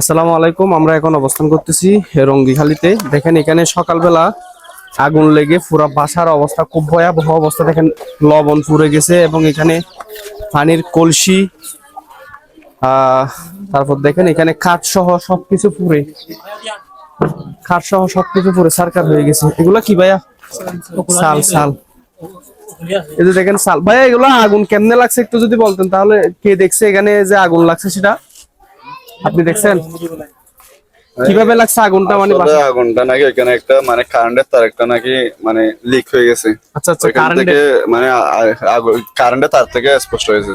আসসালামু আলাইকুম, আমরা এখন অবস্থান করতেছি রঙ্গিখালিতে দেখেন এখানে সকালবেলা আগুন লেগে পুরা বাসার অবস্থা খুব ভয়াবহ অবস্থা। দেখেন লবণ পুড়ে গেছে এবং এখানে পানির কলসি তারপর দেখেন এখানে খাট সহ সবকিছু পুড়ে। খাট সহ সবকিছু পুড়ে, সারকার হয়ে গেছে। এগুলা কি ভাইয়া? সাল সাল। এই যে দেখেন সাল। ভাইয়া, এগুলো আগুন কেমনে লাগছে একটু যদি বলতেন, তাহলে কে দেখছে এখানে যে আগুন লাগছে সেটা? আপনি দেখছেন? কীভাবে লাগছে আগুনটা মানে আগুনটা নাকি এখানে একটা মানে কারেন্টের তার একটা নাকি মানে লিক হয়ে গেছে। আচ্ছা আচ্ছা থেকে মানে কারেন্টের তার থেকে স্পষ্ট হয়েছে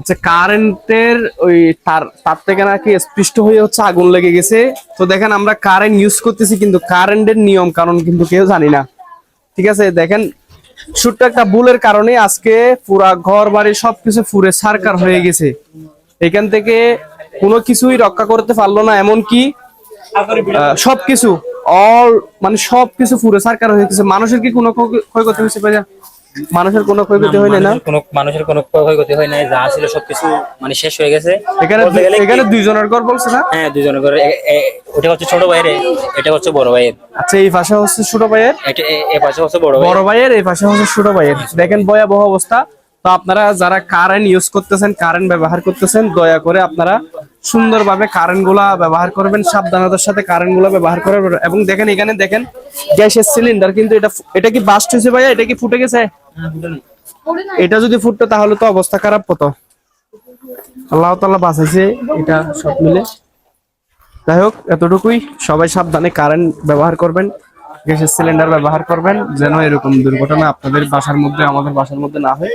আচ্ছা কারেন্টের ওই তার তার থেকে নাকি স্পৃষ্ট হয়ে হচ্ছে আগুন লেগে গেছে। তো দেখেন আমরা কারেন্ট ইউজ করতেছি কিন্তু কারেন্টের নিয়ম কারণ কিন্তু কেউ জানি না। ঠিক আছে দেখেন ছোট্ট একটা ভুলের কারণে আজকে পুরা ঘর বাড়ি সবকিছু ফুরে সারকার হয়ে গেছে। এখান থেকে কোনো কিছুই রক্ষা করতে পারল না এমন কি আহ, সবকিছু অল মানে সবকিছু পুরো সারকার হয়ে গেছে। মানুষের কি কোনো ক্ষয়- ক্ষয়ক্ষতি হয়েছে ভাইয়া? মানুষের কোনো ক্ষয়ক্ষতি হয়নি না? কোনো মানুষের কোনো ক্ষয়ক্ষতি হয় নাই যা ছিল সবকিছু মানে শেষ হয়ে গেছে। এখানে এখানে দুইজনের ঘর বলছে না? হ্যাঁ দুজনের করে এ- এ- ওটা হচ্ছে ছোট ভাইয়ের এটা হচ্ছে বড় ভাইয়ের। আচ্ছা এই পাশে হচ্ছে ছোট ভাইয়ের? এটা এ- এ পাশে হচ্ছে বড় ভাই বড় ভাইয়ের এই পাশে হচ্ছে ছোট ভাইয়ের। দেখেন ভয়াবহ অবস্থা। তো আপনারা যারা কারেন্ট ইউজ করতেছেন কারেন্ট ব্যবহার করতেছেন, দয়া করে আপনারা সুন্দরভাবে কারেন্টগুলা ব্যবহার করবেন, সাবধানতার সাথে কারেন্টগুলা ব্যবহার করবেন এবং দেখেন এখানে দেখেন গ্যাসের সিলিন্ডার কিন্তু এটা এটা কি বাস্ট হয়েছে ভাইয়া? এটা কি ফুটে গেছে? এটা যদি ফুটতো তাহলে তো অবস্থা খারাপ হতো। আল্লাহ তাআলা বাঁচাইছে, এটা সব মিলে। যাই হোক, এতটুকুই। সবাই সাবধানে কারেন্ট ব্যবহার করবেন, গ্যাসের সিলিন্ডার ব্যবহার করবেন, যেন এরকম দুর্ঘটনা আপনাদের বাসার মধ্যে, আমাদের বাসার মধ্যে না হয়।